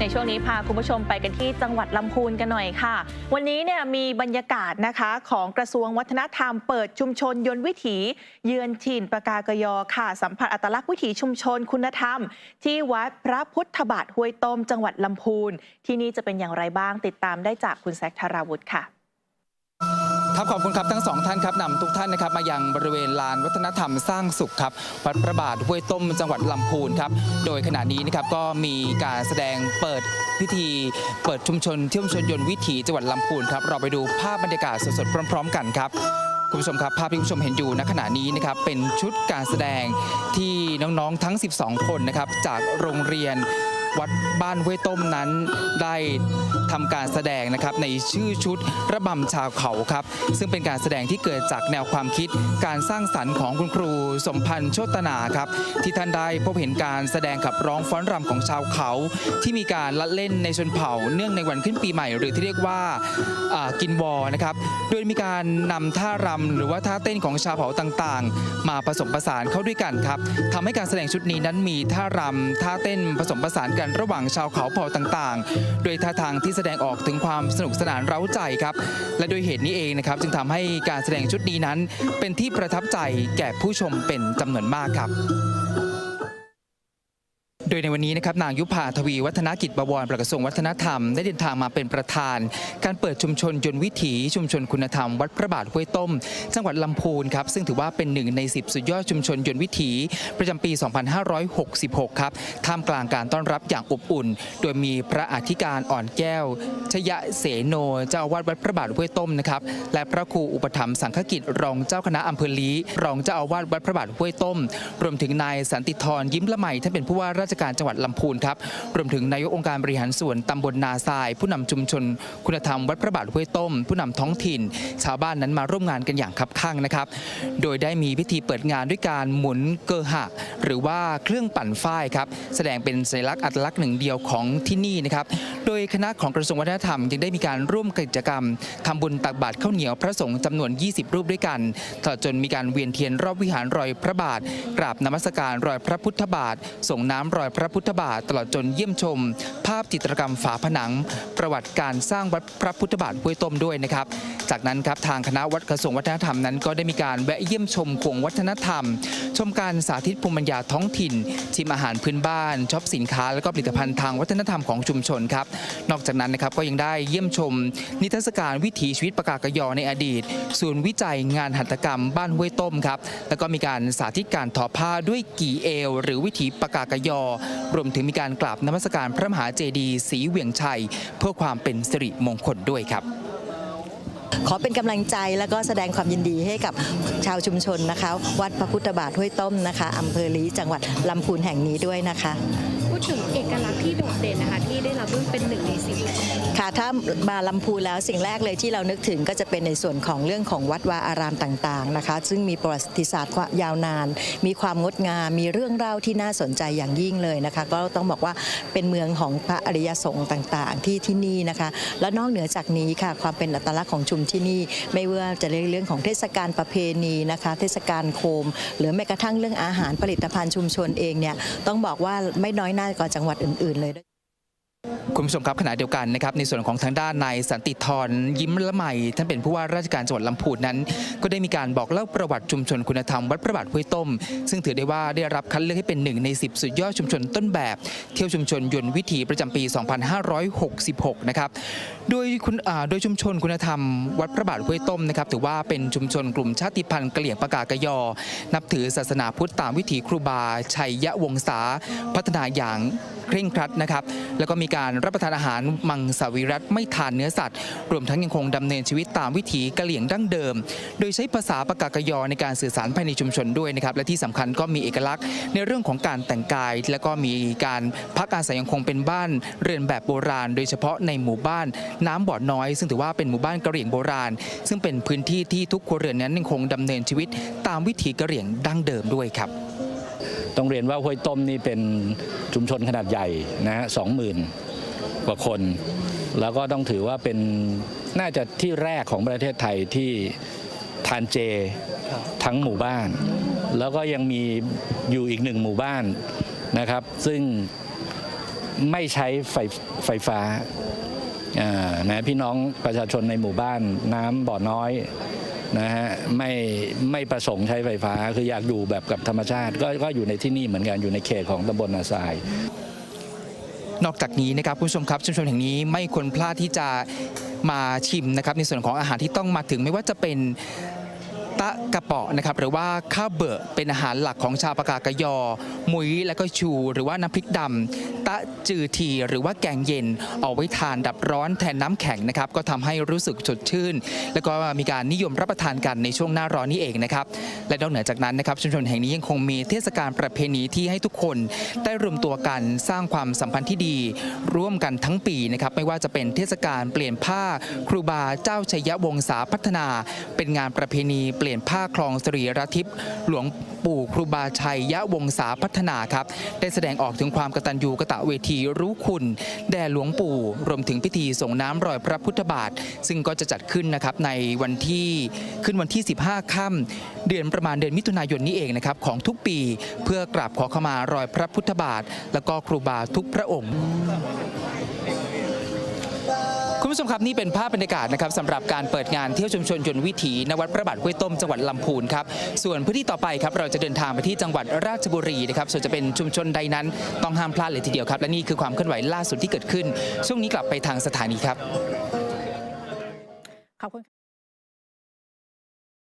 ในช่วงนี้พาคุณผู้ชมไปกันที่จังหวัดลำพูนกันหน่อยค่ะ วันนี้เนี่ยมีบรรยากาศนะคะของกระทรวงวัฒนธรรมเปิดชุมชนยนต์วิถีเยือนถิ่นปากากยอค่ะ สัมผัสอัตลักษณ์วิถีชุมชนคุณธรรม ที่วัดพระพุทธบาทห้วยต้มจังหวัดลำพูน ที่นี่จะเป็นอย่างไรบ้างติดตามได้จากคุณแซคธาราวุฒิค่ะ ครับขอบคุณครับทั้งสองท่านครับนำทุกท่านนะครับมายังบริเวณลานวัฒนธรรมสร้างสุขครับวัดพระบาทห้วยต้มจังหวัดลำพูนครับโดยขณะนี้นะครับก็มีการแสดงเปิดพิธี เปิดชุมชนเที่ยวชนยนต์วิถีจังหวัดลำพูนครับเราไปดูภาพบรรยากาศสดๆพร้อม ๆ กันครับคุณผู้ชมครับภาพที่คุณผู้ชมเห็นอยู่ณขณะนี้นะครับเป็นชุดการแสดงที่น้องๆทั้ง 12 คนนะครับจากโรงเรียนวัดบ้านห้วยต้มนั้นได้ ทำการแสดงนะครับในชื่อชุดระบำชาวเขาครับ ซึ่งเป็นการแสดงที่เกิดจากแนวความคิดการสร้างสรรค์ของคุณครูสมพันธ์โชตนาครับ ที่ท่านได้พบเห็นการแสดงขับร้องฟ้อนรำของชาวเขา ที่มีการละเล่นในชนเผ่าเนื่องในวันขึ้นปีใหม่ หรือที่เรียกว่ากินวอนะครับ โดยมีการนำท่ารำหรือว่าท่าเต้นของชาวเผ่าต่างๆ มาผสมผสานเข้าด้วยกันครับทำให้การแสดงชุดนี้นั้นมีท่ารำท่าเต้นผสมผสานกันระหว่างชาวเขาเผ่าต่างๆ โดยท่าทางที่แสดงออกถึงความสนุกสนานเร้าใจครับ และโดยเหตุนี้เองนะครับ จึงทำให้การแสดงชุดนี้นั้น เป็นที่ประทับใจแก่ผู้ชมเป็นจำนวนมากครับ โดยในวันนี้นะครับนางยุพาทวีวัฒนกิจบวรประกระทรวงวัฒนธรรมได้เดินทางมาเป็นประธาน การเปิดชุมชนยนต์วิถีชุมชนคุณธรรม วัดพระบาทห้วยต้ม จังหวัดลำพูนครับซึ่งถือว่าเป็นหนึ่งใน 10 สุดยอดชุมชนยนต์วิถี ประจำปี 2566 ครับท่ามกลางการต้อนรับอย่างอบอุ่น โดยมีพระอธิการอ่อนแก้ว ชยเสโนเจ้าอาวาสวัดพระบาทห้วยต้มนะครับและพระครูอุปถัมภ์สังฆกิจรองเจ้าคณะอำเภอลีรองเจ้าอาวาสวัดพระบาทห้วยต้ม รวมถึงนายสันติธรยิ้มละไมท่านเป็นผู้ว่าราชการจังหวัดลำพูนครับรวมถึงนายกองค์การบริหารส่วนตำบลนาทราย ผู้นำชุมชน คุณธรรมวัดพระบาทห้วยต้ม ผู้นำท้องถิ่น ชาวบ้านนั้นมาร่วมงานกันอย่างคับคั่งนะครับ โดยได้มีพิธีเปิดงานด้วยการหมุนเกอหะ หรือว่าเครื่องปั่นฝ้ายครับแสดงเป็นสัญลักษณ์อัตลักษณ์หนึ่งเดียวของที่นี่นะครับโดยคณะของกระทรวงวัฒนธรรมยังได้มีการร่วมกิจกรรมทำบุญตักบาตรข้าวเหนียวพระสงฆ์จำนวน 20 รูปด้วยกันตลอดจนมีการเวียนเทียนรอบวิหารรอยพระบาท กราบนมัสการรอยพระพุทธบาทส่งน้ำรอยพระพุทธบาทตลอดจนเยี่ยมชม ภาพจิตรกรรมฝาผนัง ประวัติการสร้างวัดพระพุทธบาทห้วยต้มด้วยนะครับ จากนั้นครับทางคณะวัดกระทรวงวัฒนธรรมนั้น ก็ได้มีการแวะเยี่ยมชมขวงวัฒนธรรม ชมการสาธิตภูมิปัญญาท้องถิ่น ชิมอาหารพื้นบ้านช็อปสินค้า และก็ผลิตภัณฑ์ทางวัฒนธรรมของชุมชนครับนอกจากนั้นนะครับก็ยังได้เยี่ยมชม นิทรรศการวิถีชีวิตปากากยอในอดีต ศูนย์วิจัยงานหัตถกรรมบ้านห้วยต้มครับแล้วก็มีการสาธิตการทอผ้าด้วยกี่เอว หรือวิถีปากากยอรวมถึงมีการกราบนมัสการพระมหาเจดีย์ศรีเหวียงชัย เพื่อความเป็นสิริมงคลด้วยครับขอเป็นกำลังใจแล้วก็แสดงความยินดีให้กับชาวชุมชนนะคะ วัดพระพุทธบาทห้วยต้มนะคะอำเภอลีจังหวัดลำพูนแห่งนี้ด้วยนะคะ พูดถึงเอกลักษณ์ที่โดดเด่นนะคะ ที่ได้รับเลือกเป็นหนึ่งในสิบ ค่ะถ้ามาลำพูแล้วสิ่งแรกเลยที่เรานึกถึงก็จะเป็นในส่วนของเรื่องของวัดวาอารามต่างๆนะคะ ซึ่งมีประวัติศาสตร์ยาวนาน มีความงดงาม มีเรื่องเล่าที่น่าสนใจอย่างยิ่งเลยนะคะ ก็ต้องบอกว่าเป็นเมืองของพระอริยสงฆ์ต่าง ๆ ที่ที่นี่นะคะ แล้วนอกเหนือจากนี้ค่ะความเป็นอัตลักษณ์ของชุมที่นี่ ไม่ว่าจะเรื่องของเทศกาลประเพณีนะคะ เทศกาลโคม หรือแม้กระทั่งเรื่องอาหารผลิตภัณฑ์ชุมชนเองเนี่ยต้องบอกว่าไม่น้อยหน้ากว่าจังหวัดอื่น ๆ เลย คุณผู้ชมครับขณะเดียวกันนะครับในส่วนของทางด้านนายสันติธรยิ้มละไมท่านเป็นผู้ว่าราชการจังหวัดลำพูนนั้น ก็ได้มีการบอกเล่าประวัติชุมชนคุณธรรมวัดพระบาทห้วยต้ม ซึ่งถือได้ว่าได้รับคัดเลือกให้เป็นหนึ่งใน 10 สุดยอดชุมชนต้นแบบ เที่ยวชุมชนยนต์วิถีประจำปี 2566 นะครับโดยคุณโดยชุมชนคุณธรรมวัดพระบาทห้วยต้มนะครับถือว่าเป็นชุมชนกลุ่มชาติพันธุ์กะเหลี่ยงปากากยอ นับถือศาสนาพุทธตามวิถีครูบาชัยยะวงศาพัฒนาอย่างเคร่งครัดนะครับแล้วก็มีการรับประทานอาหารมังสวิรัตไม่ทานเนื้อสัตว์ รวมทั้งยังคงดำเนินชีวิตตามวิถีกะเหลี่ยงดั้งเดิม โดยใช้ภาษาปากากยอในการสื่อสารภายในชุมชนด้วยนะครับ และที่สำคัญก็มีเอกลักษณ์ในเรื่องของการแต่งกาย และก็มีการพักอาศัยยังคงเป็นบ้านเรือนแบบโบราณ โดยเฉพาะในหมู่บ้านน้ำบ่อน้อย ซึ่งถือว่าเป็นหมู่บ้านกะเหรี่ยงโบราณ ซึ่งเป็นพื้นที่ที่ทุกครัวเรือนนั้นยังคงดำเนินชีวิตตามวิถีกะเหรี่ยงดั้งเดิมด้วยครับต้องเรียนว่าห้วยต้มนี่เป็นชุมชนขนาดใหญ่นะฮะสองหมื่น กว่าคน แล้วก็ต้องถือว่าเป็นน่าจะที่แรกของประเทศไทยที่ทานเจทั้งหมู่บ้าน แล้วก็ยังมีอยู่อีกหนึ่งหมู่บ้านนะครับ ซึ่งไม่ใช้ไฟไฟฟ้าอ่านะพี่น้องประชาชนในหมู่บ้านน้ำบ่อน้อยนะฮะไม่ไม่ประสงค์ใช้ไฟฟ้า คืออยากอยู่แบบกับธรรมชาติ ก็ก็อยู่ในที่นี่เหมือนกันอยู่ในเขตของตำบลนาทราย นอกจากนี้นะครับคุณผู้ชมครับชุมชนแห่งนี้ไม่ควรพลาดที่จะมาชิมนะครับในส่วนของอาหารที่ต้องมาถึงไม่ว่าจะเป็นตะกระเปาะนะครับหรือว่าข้าวเบอะเป็นอาหารหลักของชาวปากากยอ มุ้ยและก็ชู หรือว่าน้ำพริกดำ ตะจือทีหรือว่าแกงเย็นเอาไว้ทานดับร้อนแทนน้ำแข็งนะครับก็ทำให้รู้สึกสดชื่น แล้วก็มีการนิยมรับประทานกันในช่วงหน้าร้อนนี่เองนะครับและนอกเหนือจากนั้นนะครับชุมชนแห่งนี้ยังคงมีเทศกาลประเพณีที่ให้ทุกคนได้รวมตัวกันสร้างความสัมพันธ์ที่ดี ร่วมกันทั้งปีนะครับไม่ว่าจะเป็นเทศกาลเปลี่ยนผ้าครูบาเจ้าชัยวงศาพัฒนา เป็นงานประเพณีเปลี่ยนผ้าคลองสรีระทิพย์หลวง ปู่ครูบาชัยยะวงศาพัฒนาครับ ได้แสดงออกถึงความกตัญญูกะตะเวทีรู้คุณ แด่หลวงปู่ รวมถึงพิธีส่งน้ำรอยพระพุทธบาท ซึ่งก็จะจัดขึ้นนะครับในวันที่ขึ้นวันที่ 15 ค่ำเดือนประมาณเดือนมิถุนายนนี้เองนะครับของทุกปีเพื่อกราบขอขมารอยพระพุทธบาท แล้วก็ครูบาทุกพระองค์ ผู้ชมครับนี่เป็นภาพบรรยากาศนะครับสำหรับการเปิดงานเที่ยวชุมชนยนต์วิถีนวัดพระบาทห้วยต้มจังหวัดลำพูนครับส่วนพื้นที่ต่อไปครับเราจะเดินทางไปที่จังหวัดราชบุรีนะครับส่วนจะเป็นชุมชนใดนั้นต้องห้ามพลาดเลยทีเดียวครับและนี่คือความเคลื่อนไหวล่าสุดที่เกิดขึ้น ช่วงนี้กลับไปทางสถานีครับขอบคุณ